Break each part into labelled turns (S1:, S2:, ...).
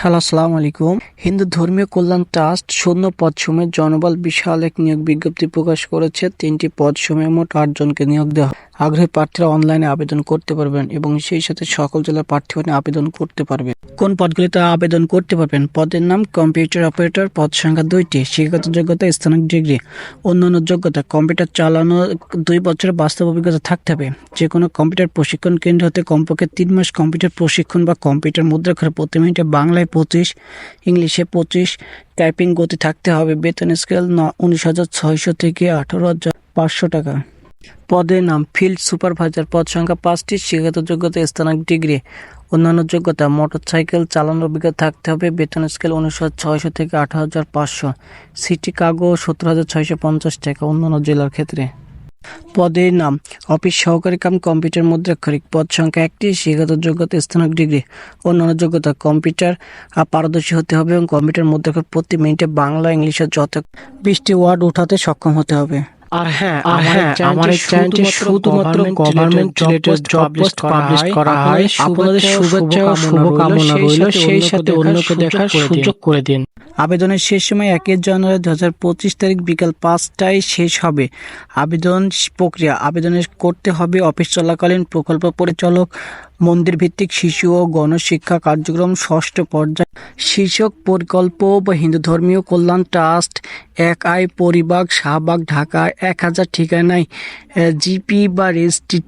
S1: Hello, আসসালামু আলাইকুম হিন্দু ধর্মীয় কল্যাণ ট্রাস্ট শূন্য পদ সময়ের জনবল বিশাল এক নিয়োগ বিজ্ঞপ্তি প্রকাশ করেছে তিনটি পদ সময়ে মোট আটজনকে নিয়োগ দেওয়া। আগ্রহী প্রার্থীরা অনলাইনে আবেদন করতে পারবেন এবং সেই সাথে সকল জেলার প্রার্থীগণ আবেদন করতে পারবে কোন পদগুলিতে আবেদন করতে পারবেন? পদের নাম কম্পিউটার অপারেটর পদ সংখ্যা দুইটি, শিক্ষাগত যোগ্যতা, স্থানিক ডিগ্রি, অন্যান্য যোগ্যতা। কম্পিউটার চালানো দুই বছরের বাস্তব অভিজ্ঞতা থাকতে হবে। যে কোনো কম্পিউটার প্রশিক্ষণ কেন্দ্র হতে কমপক্ষে তিন মাস কম্পিউটার প্রশিক্ষণ বা কম্পিউটার মুদ্রা মুদ্রাক্ষর প্রতি মিনিটে বাংলায় পঁচিশ, ইংলিশে পঁচিশ টাইপিং গতি থাকতে হবে। বেতন স্কেল উনিশ হাজার ছয়শো থেকে আঠারো হাজার পাঁচশো টাকা। পদের নাম ফিল্ড সুপারভাইজার পদ সংখ্যা পাঁচটি, শিক্ষাগত যোগ্যতা স্থানিক ডিগ্রি। অন্যান্য যোগ্যতা, মোটরসাইকেল চালানোর অভিজ্ঞতা থাকতে হবে, বেতন স্কেল উনিশ হাজার ছয়শো থেকে আঠারো হাজার পাঁচশো। সিটি কাগো সত্তর হাজার ছয়শো পঞ্চাশ টাকা অন্যান্য জেলার ক্ষেত্রে। পদের নাম অফিস সহকারী কাম কম্পিউটার মুদ্রাক্ষরিক পদ সংখ্যা একটি, শিক্ষাগত যোগ্যতা স্থানিক ডিগ্রি। অন্যান্য যোগ্যতা কম্পিউটার পারদর্শী হতে হবে এবং কম্পিউটার মুদ্রাক্ষর প্রতি মিনিটে বাংলা, ইংলিশে যত বিশটি ওয়ার্ড উঠাতে সক্ষম হতে হবে।
S2: আর হ্যাঁ
S1: আর হ্যাঁ আমার এই চ্যানেলটি শুধুমাত্র government related job post publish করা হয়। আপনাদের শুভেচ্ছা ও শুভকামনা রইল সেই সাথে অন্যকে দেখার সুযোগ করে দিন। আবেদনের শেষ সময় একই জানুয়ারি দু হাজার পঁচিশ তারিখ বিকাল পাঁচটায় শেষ হবে। আবেদন প্রক্রিয়া, আবেদনের করতে হবে অফিস চলাকালীন প্রকল্প পরিচালক মন্দির ভিত্তিক শিশু ও গণশিক্ষা কার্যক্রম ষষ্ঠ পর্যায়ে, শীর্ষক প্রকল্প বা হিন্দু ধর্মীয় কল্যাণ ট্রাস্ট, এক আই পরিবাগ, শাহবাগ, ঢাকা, এক হাজার ঠিকানায় জিপি বা রেজিস্ট্রি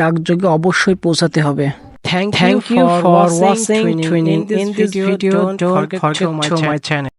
S1: ডাকযোগে অবশ্যই পৌঁছাতে হবে।
S2: Thank,
S1: Thank you for watching,
S2: tuning in this video. Don't,
S1: Don't
S2: forget,
S1: forget
S2: to,
S1: my
S2: channel.